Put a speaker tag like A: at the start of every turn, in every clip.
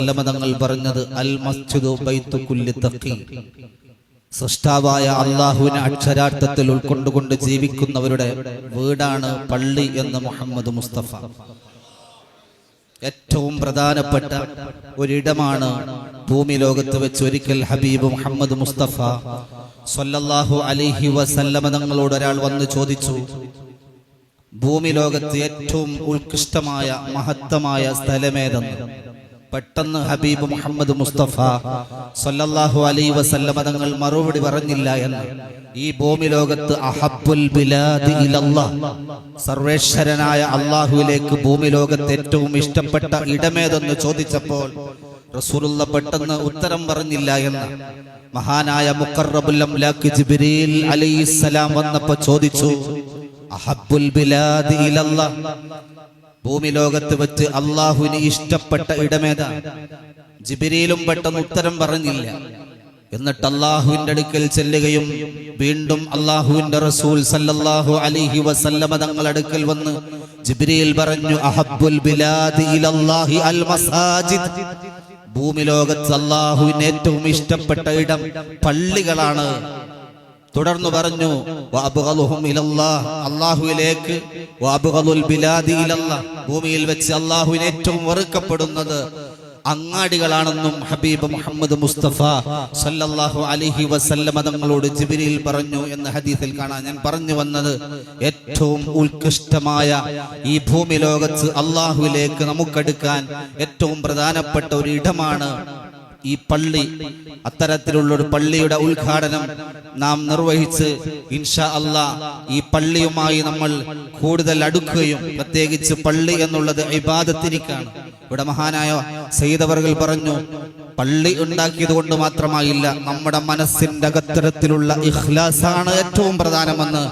A: തങ്ങൾ പറഞ്ഞത് അൽ മസ്ജിദു ബൈത്തു കുല്ലി സൃഷ്ടാവായ അള്ളാഹുവിനെ അക്ഷരാർത്ഥത്തിൽ ഉൾക്കൊണ്ടുകൊണ്ട് ജീവിക്കുന്നവരുടെ വീടാണ് പള്ളി എന്ന് മുഹമ്മദ് മുസ്തഫ. ഏറ്റവും പ്രധാനപ്പെട്ട ഒരിടമാണ് ഭൂമി ലോകത്ത് വെച്ച് ഒരിക്കൽ ഹബീബ് മുഹമ്മദ് മുസ്തഫ സൊല്ലാഹു അലിഹി വസല്ലമ തങ്ങളോട് ഒരാൾ വന്ന് ചോദിച്ചു ഭൂമി ലോകത്ത് ഏറ്റവും ഉത്കൃഷ്ടമായ മഹത്തമായ സ്ഥലമേതെന്ന്? പെട്ടെന്ന് ഹബീബ് മുഹമ്മദ് മുസ്തഫ സല്ലല്ലാഹു അലൈ വസല്ലമ തങ്ങൾ മറുപടി പറഞ്ഞില്ല എന്ന്. ഈ ഭൂമി ലോകത്ത് അഹബുൽ ബിലാദി സർവേശ്വരനായ അള്ളാഹുവിലേക്ക് ഭൂമി ലോകത്ത് ഏറ്റവും ഇഷ്ടപ്പെട്ട ഇടമേതെന്ന് ചോദിച്ചപ്പോൾ റസൂലുള്ള പെട്ടെന്ന് ഉത്തരം പറഞ്ഞില്ല എന്ന്. മഹാനായ മുഖറബുൽ അംലാക്ക് ജിബ്രീൽ അലൈഹിസ്സലാം വന്നപ്പോൾ ചോദിച്ചു ബിലാദി ഭൂമി ലോകത്ത് വെച്ച് അള്ളാഹുവിന് ഇഷ്ടപ്പെട്ട ഇടമേതാ? ജിബിരിയിലും പെട്ടെന്ന് ഉത്തരം പറഞ്ഞില്ല. എന്നിട്ട് അള്ളാഹുവിന്റെ അടുക്കൽ ചെല്ലുകയും വീണ്ടും അള്ളാഹുവിന്റെ റസൂൽ സല്ലല്ലാഹു അലിഹി വസല്ലമ തങ്ങൾ അടുക്കൽ വന്ന് ജിബ്രീൽ പറഞ്ഞു അഹബ്ബുൽ ബിലാദി അൽ മസാജിദ്. ഭൂമി ലോകത്ത് അള്ളാഹുവിന് ഏറ്റവും ഇഷ്ടപ്പെട്ട ഇടം പള്ളികളാണ്. തുടർന്ന് പറഞ്ഞു അള്ളാഹുവിലേക്ക് ഭൂമിയിൽ വെച്ച് അള്ളാഹുവിന് ഏറ്റവും വെറുക്കപ്പെടുന്നത് അങ്ങാടികളാണെന്നും ഹബീബ് മുഹമ്മദ് മുസ്തഫ സല്ലല്ലാഹു അലിഹി വസല്ലമ തങ്ങളോട് ജിബ്രീൽ പറഞ്ഞു എന്ന ഹദീസിൽ കാണാൻ ഞാൻ പറഞ്ഞു വന്നത്. ഏറ്റവും ഉത്കൃഷ്ടമായ ഈ ഭൂമി ലോകത്ത് അള്ളാഹുവിലേക്ക് നമുക്കെടുക്കാൻ ഏറ്റവും പ്രധാനപ്പെട്ട ഒരു ഇടമാണ് ഈ പള്ളി അത്തരത്തിലുള്ള ഒരു പള്ളിയുടെ ഉദ്ഘാടനം നാം നിർവഹിച്ച് ഇൻഷാ അല്ല ഈ പള്ളിയുമായി നമ്മൾ കൂടുതൽ അടുക്കുകയും പ്രത്യേകിച്ച് പള്ളി എന്നുള്ളത് ഇബാദത്തിനിക്കാണ്. ഇവിടെ മഹാനായ സയ്യിദവർകൾ പറഞ്ഞു പള്ളി ഉണ്ടാക്കിയത് കൊണ്ട് മാത്രമായില്ല നമ്മുടെ മനസ്സിന്റെ അകത്തരത്തിലുള്ള ഇഖ്ലാസാണ് ഏറ്റവും പ്രധാനമെന്ന്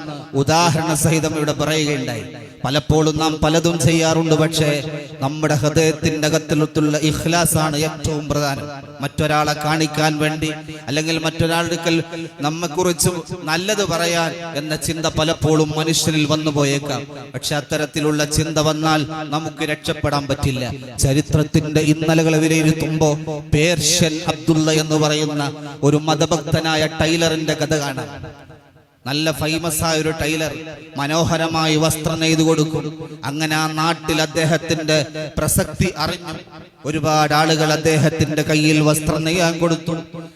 A: ഉദാഹരണ സഹിതം ഇവിടെ പറയുകയുണ്ടായി. പലപ്പോഴും നാം പലതും ചെയ്യാറുണ്ട് പക്ഷേ നമ്മുടെ ഹൃദയത്തിന്റെ അകത്തിലുള്ള ഇഖ്ലാസാണ് ഏറ്റവും പ്രധാനം. മറ്റൊരാളെ കാണിക്കാൻ വേണ്ടി അല്ലെങ്കിൽ മറ്റൊരാളുടെ നമ്മെക്കുറിച്ച് നല്ലത് പറയാൻ എന്ന ചിന്ത പലപ്പോഴും മനുഷ്യരിൽ വന്നു പോയേക്കാം. പക്ഷെ അത്തരത്തിലുള്ള ചിന്ത വന്നാൽ നമുക്ക് രക്ഷപ്പെടാൻ പറ്റില്ല. ചരിത്രത്തിന്റെ ഇന്നലകളെ വിലയിരുത്തുമ്പോ പേർഷ്യൻ അബ്ദുള്ള എന്ന് പറയുന്ന ഒരു മതഭക്തനായ ടൈലറിന്റെ കഥ കാണാം. നല്ല ഫേമസ് ആയ ഒരു ടൈലർ മനോഹരമായി വസ്ത്രം നെയ്തു കൊടുക്കും. അങ്ങനെ ആ നാട്ടിൽ അദ്ദേഹത്തിന്റെ പ്രസക്തി അറിഞ്ഞു. ഒരുപാട് ആളുകൾ അദ്ദേഹത്തിന്റെ കയ്യിൽ വസ്ത്രം നെയ്യാൻ കൊടുത്തു.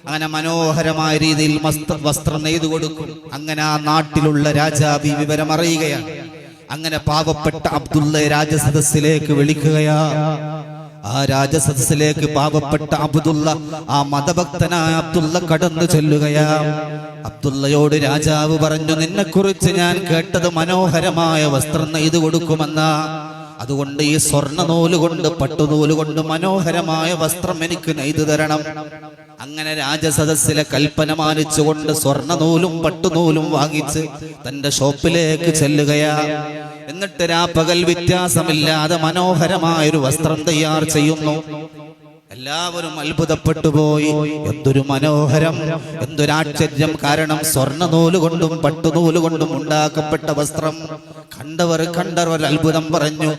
A: അങ്ങനെ മനോഹരമായ രീതിയിൽ വസ്ത്ര- നെയ്തു കൊടുക്കും. അങ്ങനെ ആ നാട്ടിലുള്ള രാജാവ് വിവരം അറിയുകയാണ്. അങ്ങനെ പാവപ്പെട്ട അബ്ദുള്ള രാജസദസ്സിലേക്ക് വിളിക്കുകയാ. ആ രാജസദസ്സിലേക്ക് പാവപ്പെട്ട അബ്ദുള്ള ആ മതഭക്തനായ അബ്ദുള്ള കടന്നു ചെല്ലുകയാ. അബ്ദുള്ളയോട് രാജാവ് പറഞ്ഞു നിന്നെക്കുറിച്ച് ഞാൻ കേട്ടത് മനോഹരമായ വസ്ത്രം നെയ്തു കൊടുക്കുമെന്ന. അതുകൊണ്ട് ഈ സ്വർണ നൂൽ കൊണ്ട് പട്ടുനൂൽ കൊണ്ട് മനോഹരമായ വസ്ത്രം എനിക്ക് നെയ്തു തരണം. അങ്ങനെ രാജസദസ്സിലെ കൽപ്പന മാനിച്ചുകൊണ്ട് സ്വർണ നൂലും പട്ടുനൂലും വാങ്ങിച്ച് തന്റെ ഷോപ്പിലേക്ക് ചെല്ലുകയാ. എന്നിട്ട് രാ പകൽ വ്യത്യാസമില്ലാതെ മനോഹരമായ ഒരു വസ്ത്രം തയ്യാർ ചെയ്യുന്നു. എല്ലാവരും അത്ഭുതപ്പെട്ടു പോയി. എന്തൊരു മനോഹരം. എന്തൊരാശ്ചര്യം കാരണം സ്വർണ നൂൽ കൊണ്ടും പട്ടുനൂൽ കൊണ്ടും ഉണ്ടാക്കപ്പെട്ട വസ്ത്രം. കണ്ടവർ കണ്ടവർ അത്ഭുതം പറഞ്ഞു.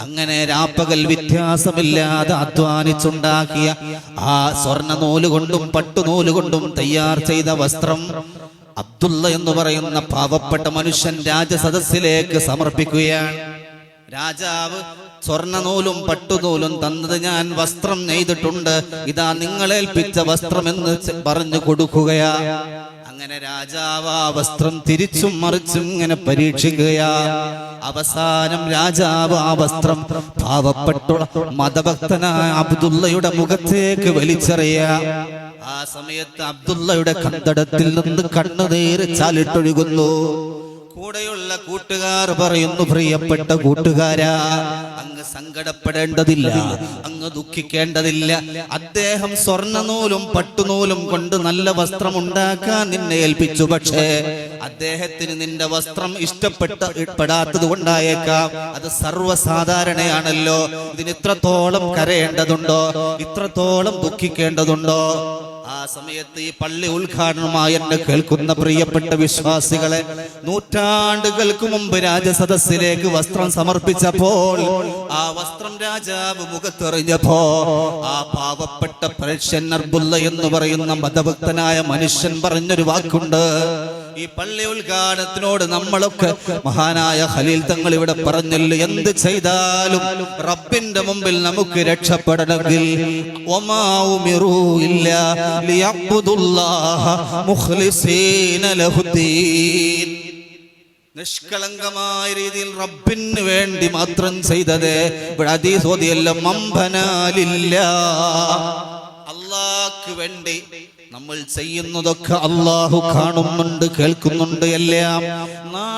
A: അങ്ങനെ രാപ്പകൽ വ്യത്യാസമില്ലാതെ അധ്വാനിച്ചുണ്ടാക്കിയ ആ സ്വർണ നൂൽ കൊണ്ടും പട്ടുനൂൽ കൊണ്ടും തയ്യാർ ചെയ്ത വസ്ത്രം അബ്ദുള്ള എന്ന് പറയുന്ന പാവപ്പെട്ട മനുഷ്യൻ രാജസദസ്സിലേക്ക് സമർപ്പിക്കുകയാണ്. രാജാവ് സ്വർണനൂലും പട്ടുനൂലും തന്നത് ഞാൻ വസ്ത്രം നെയ്തിട്ടുണ്ട്. ഇതാ നിങ്ങളേൽപ്പിച്ച വസ്ത്രം എന്ന് പറഞ്ഞു കൊടുക്കുകയാ. അങ്ങനെ രാജാവ് ആ വസ്ത്രം തിരിച്ചും മറിച്ചും ഇങ്ങനെ പരീക്ഷിക്കുകയാ. അവസാനം രാജാവ് ആ വസ്ത്രം പാവപ്പെട്ട മതഭക്തനായ അബ്ദുള്ളയുടെ മുഖത്തേക്ക് വലിച്ചെറിയ. ആ സമയത്ത് അബ്ദുള്ളയുടെ കണ്ടടത്തിൽ നിന്ന് കണ്ണുനീര് ചാലിട്ടൊഴുകുന്നു. കൂടെയുള്ള കൂട്ടുകാർ പറയുന്നു പ്രിയപ്പെട്ട കൂട്ടുകാരാ അങ്ങ് സങ്കടപ്പെടേണ്ടതില്ല അങ്ങ് ദുഃഖിക്കേണ്ടതില്ല. അദ്ദേഹം സ്വർണനൂലും പട്ടുനൂലും കൊണ്ട് നല്ല വസ്ത്രം ഉണ്ടാക്കാൻ നിന്നെ ഏൽപ്പിച്ചു. പക്ഷേ അദ്ദേഹത്തിന് നിന്റെ വസ്ത്രം ഇഷ്ടപ്പെട്ട പെടാത്തത് കൊണ്ടായേക്കാം. അത് സർവസാധാരണയാണല്ലോ. ഇതിന് ഇത്രത്തോളം കരയേണ്ടതുണ്ടോ? ഇത്രത്തോളം ദുഃഖിക്കേണ്ടതുണ്ടോ? ആ സമയത്ത് ഈ പള്ളി ഉദ്ഘാടനമായി എന്നെ കേൾക്കുന്ന പ്രിയപ്പെട്ട വിശ്വാസികളെ നൂറ്റാണ്ടുകൾക്ക് മുമ്പ് രാജസദസ്സിലേക്ക് വസ്ത്രം സമർപ്പിച്ചപ്പോൾ ആ വസ്ത്രം രാജാവ് മുഖത്തെറിഞ്ഞപ്പോ ആ പാവപ്പെട്ട പ്രേക്ഷൻ അർബുല്ല എന്ന് പറയുന്ന മതഭക്തനായ മനുഷ്യൻ പറഞ്ഞൊരു വാക്കുണ്ട്. ഈ പള്ളി ഉദ്ഘാടനത്തിനോട് നമ്മളൊക്കെ മഹാനായ ഖലീൽ തങ്ങൾ ഇവിടെ പറഞ്ഞല്ലോ. എന്ത് ചെയ്താലും റബ്ബിന്റെ മുമ്പിൽ നമുക്ക് രക്ഷപ്പെടണമെങ്കിൽ നിഷ്കളങ്കമായ രീതിയിൽ റബ്ബിന് വേണ്ടി മാത്രം ചെയ്തത് ഇവിടെ അതീസോതിയല്ല മമ്പനാലില്ല അള്ളാക്ക് വേണ്ടി നമ്മൾ ചെയ്യുന്നതൊക്കെ അള്ളാഹു കാണുന്നുണ്ട് കേൾക്കുന്നുണ്ട് എല്ലാം.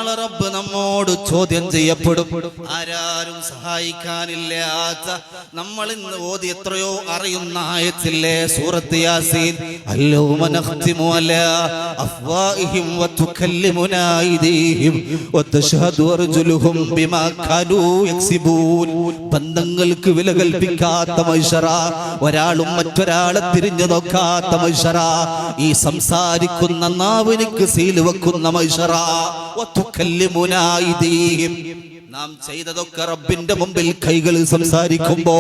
A: നാളെ റബ്ബ് നമ്മോട് ചോദ്യം ചെയ്യപ്പെടും. ആരാരും സഹായിക്കാനില്ലാത്ത നമ്മൾ ഇന്ന് ഓതി എത്രയോ അറിയുന്ന ആയത്തില്ലേ? സൂറത്ത് യാസീൻ. അല്ലോ മനഹ്തിമു അല അഫ്വാഹിം വതുകല്ലിമുനാ ഐദീഹിം വതശ്ഹദു അർജുലുഹും ബിമാ കാനൂ യക്സിബൂൻ. ബന്ധങ്ങൾക്ക് വില കൽപ്പിക്കാത്ത മൈശറ ഒരാളും മറ്റൊരാളെ തിരിഞ്ഞു നോക്കാത്ത മൈശറ ഈ സംസാരിക്കുന്ന നാവിനിക്ക് സീൽ വെക്കുന്ന അയ്ദീഹിം നാം ചെയ്തതൊക്കെ റബ്ബിന്റെ മുമ്പിൽ കൈകൾ സംസാരിക്കുമ്പോ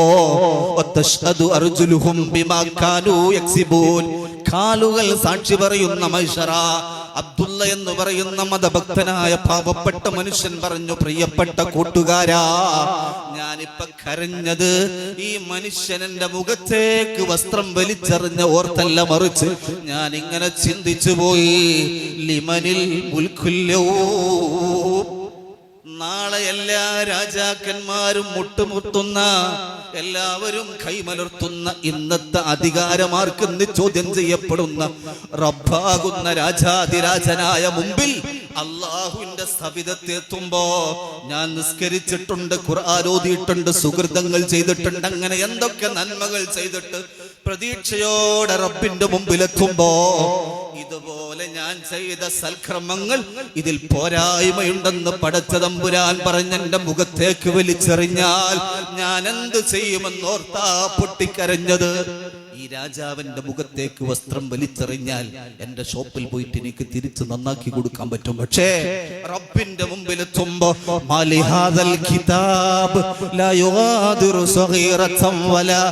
A: കാലുകൾ സാക്ഷി പറയുന്ന മൈഷറ അബ്ദുള്ള എന്ന് പറയുന്ന മതഭക്തനായ പാവപ്പെട്ട മനുഷ്യൻ പറഞ്ഞു പ്രിയപ്പെട്ട കൂട്ടുകാരാ ഞാനിപ്പ കരഞ്ഞത് ഈ മനുഷ്യൻ എന്റെ മുഖത്തേക്ക് വസ്ത്രം വലിച്ചെറിഞ്ഞ ഓർത്തല്ല മറിച്ച് ഞാൻ ഇങ്ങനെ ചിന്തിച്ചു പോയി. ലിമനിൽ മുൽക്കുല്ലോ നാളെ എല്ലാ രാജാക്കന്മാരും മുട്ടുമുട്ടുന്ന എല്ലാവരും കൈമലർത്തുന്ന ഇന്നത്തെ അധികാരമാർക്ക് ചോദ്യം ചെയ്യപ്പെടുന്ന റബ്ബാകുന്ന രാജാതിരാജനായ മുമ്പിൽ അള്ളാഹുവിന്റെ സവിധത്തെത്തുമ്പോ ഞാൻ നിസ്കരിച്ചിട്ടുണ്ട് ഖുർആാരോദിയിട്ടുണ്ട് സുഹൃതങ്ങൾ ചെയ്തിട്ടുണ്ട് അങ്ങനെ എന്തൊക്കെ നന്മകൾ ചെയ്തിട്ട് പ്രതീക്ഷയോടെ റബ്ബിന്റെ മുമ്പിലെത്തുമ്പോ ഇതുപോലെ ഞാൻ ചെയ്ത സൽക്രമങ്ങൾ ഇതിൽ പോരായ്മയുണ്ടെന്ന് പടച്ച തമ്പുരാൻ പറഞ്ഞെന്റെ മുഖത്തേക്ക് വലിച്ചെറിഞ്ഞാൽ ഞാൻ എന്ത് ചെയ്യുമെന്നോർത്താ പൊട്ടിക്കരഞ്ഞത്. രാജാവിന്റെ മുഖത്തേക്ക് വസ്ത്രം വലിച്ചെറിഞ്ഞാൽ എന്റെ ഷോപ്പിൽ പോയിട്ട് എനിക്ക് തിരിച്ചു നന്നാക്കി കൊടുക്കാൻ പറ്റും. പക്ഷേ റബ്ബിന്റെ മുമ്പിൽ എത്തുമ്പോ കിതാബ് ലാ യുഗാദിറു വലാ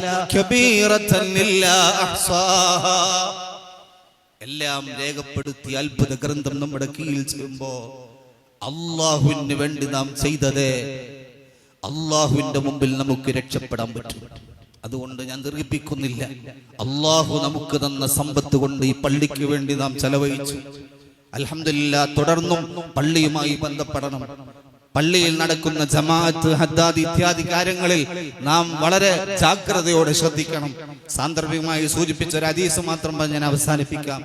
A: എല്ലാം രേഖപ്പെടുത്തി അത്ഭുത ഗ്രന്ഥം നമ്മുടെ കീഴിൽ ചെയ്യുമ്പോ അള്ളാഹുവിന് വേണ്ടി നാം ചെയ്തത് അള്ളാഹുവിന്റെ മുമ്പിൽ നമുക്ക് രക്ഷപ്പെടാൻ പറ്റും. അതുകൊണ്ട് ഞാൻ ദീർഘിപ്പിക്കുന്നില്ല. അള്ളാഹു നമുക്ക് തന്ന സമ്പത്ത് കൊണ്ട് ഈ പള്ളിക്ക് വേണ്ടി നാം ചെലവഴിച്ചു. അലഹമില്ല തുടർന്നും പള്ളിയുമായി ബന്ധപ്പെടണം. പള്ളിയിൽ നടക്കുന്ന ജമാഅത്ത് ഹദ്ദാദ് ഇത്യാദി കാര്യങ്ങളിൽ നാം വളരെ ജാഗ്രതയോടെ ശ്രദ്ധിക്കണം. സാന്ദർഭികമായി സൂചിപ്പിച്ച ഒരു അതീസ് മാത്രം ഞാൻ അവസാനിപ്പിക്കാം.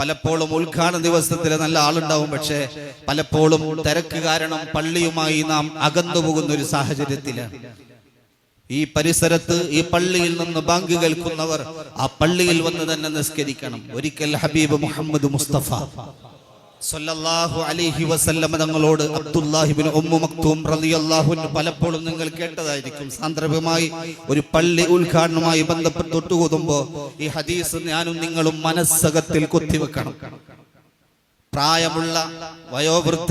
A: പലപ്പോഴും ഉദ്ഘാടന ദിവസത്തിൽ നല്ല ആളുണ്ടാവും പക്ഷേ പലപ്പോഴും തിരക്ക് കാരണം പള്ളിയുമായി നാം അകന്നു പോകുന്ന ഒരു സാഹചര്യത്തിലാണ്. ഈ പരിസരത്ത് ഈ പള്ളിയിൽ നിന്ന് ബാങ്ക് കേൾക്കുന്നവർ ആ പള്ളിയിൽ വന്ന് തന്നെ നിസ്കരിക്കണം. ഒരിക്കൽ ഹബീബ് മുഹമ്മദ് മുസ്തഫ തങ്ങളോട് അബ്ദുല്ലാഹിബിൻ ഉമ്മു മക്തൂം റളിയല്ലാഹു പലപ്പോഴും നിങ്ങൾ കേട്ടതായിരിക്കും. സാന്ദർഭികമായി ഒരു പള്ളി ഉദ്ഘാടനവുമായി ബന്ധപ്പെട്ട് ഒട്ടുകൂതുമ്പോ ഈ ഹദീസ് ഞാനും നിങ്ങളും മനസ്സകത്തിൽ കുത്തിവെക്കണം. പ്രായമുള്ള വയോവൃദ്ധ